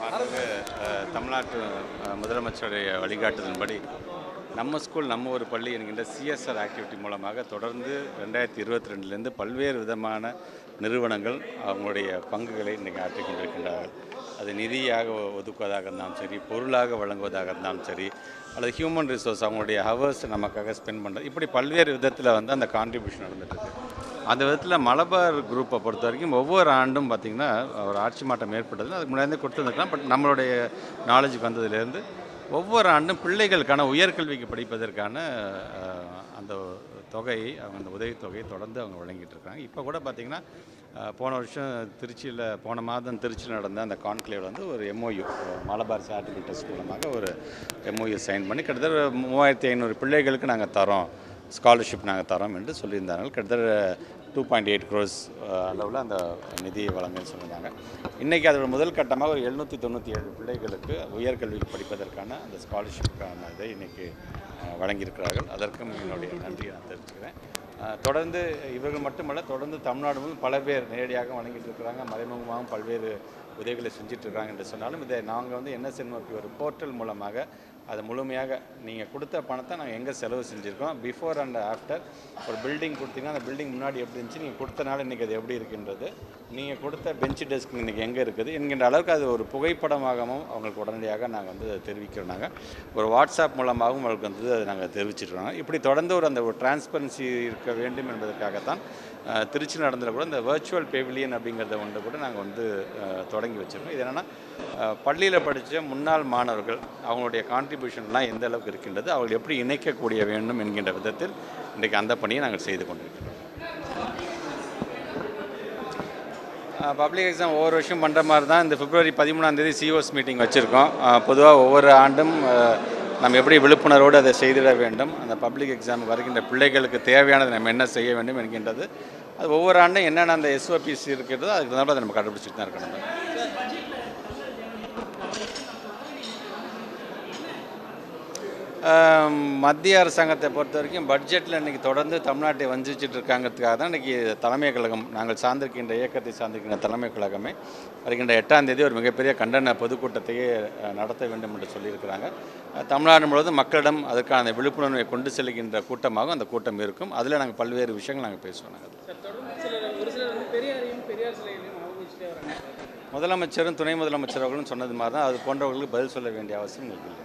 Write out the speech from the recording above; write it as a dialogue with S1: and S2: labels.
S1: மாண்புமிகு, தமிழ்நாட்டு முதலமைச்சருடைய வழிகாட்டுதலின்படி நம்ம ஸ்கூல் நம்ம ஒரு பள்ளி என்கின்ற சிஎஸ்ஆர் ஆக்டிவிட்டி மூலமாக தொடர்ந்து ரெண்டாயிரத்தி இருபத்தி ரெண்டுலேருந்து பல்வேறு விதமான நிறுவனங்கள் அவங்களுடைய பங்குகளை இன்றைக்கி ஆற்றிக் கொண்டிருக்கின்றார்கள் அது நிதியாக ஒதுக்குவதாக இருந்தாலும் சரி பொருளாக வழங்குவதாக இருந்தாலும் சரி அல்லது ஹியூமன் ரிசோர்ஸ் அவங்களுடைய ஹவர்ஸ் நமக்காக ஸ்பெண்ட் பண்ணுறது இப்படி பல்வேறு விதத்தில் வந்து அந்த கான்ட்ரிபியூஷன் நடந்துட்டு இருக்கு அந்த விதத்தில் மலபார் குரூப்பை பொறுத்த வரைக்கும் ஒவ்வொரு ஆண்டும் பார்த்திங்கன்னா ஒரு ஆட்சி மாற்றம் ஏற்பட்டது அதுக்கு முன்னாடி கொடுத்துருந்துருக்கலாம். பட் நம்மளுடைய நாலேஜுக்கு வந்ததுலேருந்து ஒவ்வொரு ஆண்டும் பிள்ளைகளுக்கான உயர்கல்விக்கு படிப்பதற்கான அந்த தொகையை அவங்க அந்த உதவித்தொகையை தொடர்ந்து அவங்க வழங்கிட்டு இருக்காங்க இப்போ கூட பார்த்திங்கன்னா போன வருஷம் திருச்சியில் போன மாதம் திருச்சியில் நடந்த அந்த கான்க்ளேவில் வந்து ஒரு எம்ஓயு மலபார் சேரிட்டபிள் ட்ரஸ்ட் மூலமாக ஒரு எம்ஓயு சைன் பண்ணி கிட்டத்தட்ட மூவாயிரத்தி ஐநூறு பிள்ளைகளுக்கு நாங்கள் தரோம். ஸ்காலர்ஷிப் நாங்கள் தரோம் என்று சொல்லியிருந்தார்கள். கிட்டத்தட்ட டூ பாயிண்ட் எயிட் க்ரோஸ் அளவில் அந்த நிதியை வழங்குன்னு சொல்லியிருந்தாங்க. இன்றைக்கி அதோட முதல் கட்டமாக ஒரு எழுநூற்றி தொண்ணூற்றி ஏழு பிள்ளைகளுக்கு உயர்கல்வியில் படிப்பதற்கான அந்த ஸ்காலர்ஷிப்புக்கான இதை இன்றைக்கி வழங்கியிருக்கிறார்கள். அதற்கும் என்னுடைய நன்றியை நான் தெரிவிச்சுக்கிறேன் தொடர்ந்து இவர்கள் மட்டுமல்ல தொடர்ந்து தமிழ்நாடு முழுவதும் பல பேர் நேரடியாக வழங்கிட்டு இருக்கிறாங்க. மறைமுகமாகவும் பல்வேறு உதவிகளை செஞ்சுட்டு என்று சொன்னாலும் இதை நாங்கள் வந்து என்ன என்எஸ்என்ஓபி ஒரு போர்ட்டல் மூலமாக அதை முழுமையாக நீங்கள் கொடுத்த பணத்தை நாங்கள் எங்கே செலவு செஞ்சுருக்கோம்? பிஃபோர் அண்ட் ஆஃப்டர் ஒரு பில்டிங் கொடுத்தீங்கன்னா அந்த பில்டிங் முன்னாடி எப்படி இருந்துச்சு நீங்கள் கொடுத்தனால இன்றைக்கி அது எப்படி இருக்கின்றது நீங்கள் கொடுத்த பெஞ்ச் டெஸ்க் இன்றைக்கி எங்கே இருக்குது என்கின்ற அளவுக்கு அது ஒரு புகைப்படமாகவும் அவங்களுக்கு உடனடியாக நாங்கள் வந்து அதை தெரிவிக்கிறோம் நாங்கள் ஒரு வாட்ஸ்அப் மூலமாகவும் அவங்களுக்கு வந்து அதை நாங்கள் தெரிவிச்சிட்ருக்கோம் இப்படி தொடர்ந்து ஒரு அந்த ஒரு டிரான்ஸ்பரன்சி இருக்க வேண்டும் என்பதற்காகத்தான் திருச்சி நடந்தில் கூட இந்த வர்ச்சுவல் பெவிலியன் அப்படிங்கிறத ஒன்று கூட நாங்கள் வந்து தொட தொடங்கி வச்சுருக்கோம். இது என்னென்னா பள்ளியில் படித்த முன்னாள் மாணவர்கள் அவங்களுடைய கான்ட்ரிபியூஷன்லாம் எந்த அளவுக்கு இருக்கின்றது அவர்கள் எப்படி இணைக்கக்கூடிய வேண்டும் என்கின்ற விதத்தில் இன்றைக்கு அந்த பணியை நாங்கள் செய்து கொண்டிருக்கிறோம். பப்ளிக் எக்ஸாம் ஒவ்வொரு வருஷம் பண்ணுற மாதிரி தான். இந்த பிப்ரவரி பதிமூணாம் தேதி சிஓஸ் மீட்டிங் வச்சுருக்கோம். பொதுவாக ஒவ்வொரு ஆண்டும் நம்ம எப்படி விழிப்புணர்வோடு அதை செய்திட வேண்டும். அந்த பப்ளிக் எக்ஸாம் வருகின்ற பிள்ளைகளுக்கு தேவையானது நம்ம என்ன செய்ய வேண்டும் என்கின்றது. அது ஒவ்வொரு ஆண்டும் என்னென்ன அந்த எஸ்ஓபிசி இருக்கிறதோ அதுக்கு தகுந்த அதை நம்ம கண்டுபிடிச்சிட்டு தான் இருக்கணும் மத்திய அரசாங்கத்தை பொறுத்த வரைக்கும் பட்ஜெட்டில் இன்றைக்கி தொடர்ந்து தமிழ்நாட்டை வஞ்சிச்சிட்டு இருக்காங்கிறதுக்காக தான் இன்றைக்கி தலைமை கழகம் நாங்கள் சார்ந்திருக்கின்ற இயக்கத்தை சார்ந்திருக்கின்ற தலைமை கழகமே வருகின்ற எட்டாம் தேதி ஒரு மிகப்பெரிய கண்டன பொதுக்கூட்டத்தையே நடத்த வேண்டும் என்று சொல்லியிருக்கிறாங்க. தமிழ்நாடு முழுவதும் மக்களிடம் அதற்கான விழிப்புணர்வை கொண்டு செல்கின்ற கூட்டமாகவும் அந்த கூட்டம் இருக்கும். அதில் நாங்கள் பல்வேறு விஷயங்கள் நாங்கள் பேசுவோம் நாங்கள். முதலமைச்சரும் துணை முதலமைச்சர் அவர்களும் சொன்னது மாதிரி தான். அது போன்றவர்களுக்கு பதில் சொல்ல வேண்டிய அவசியம் எங்களுக்கு இல்லை.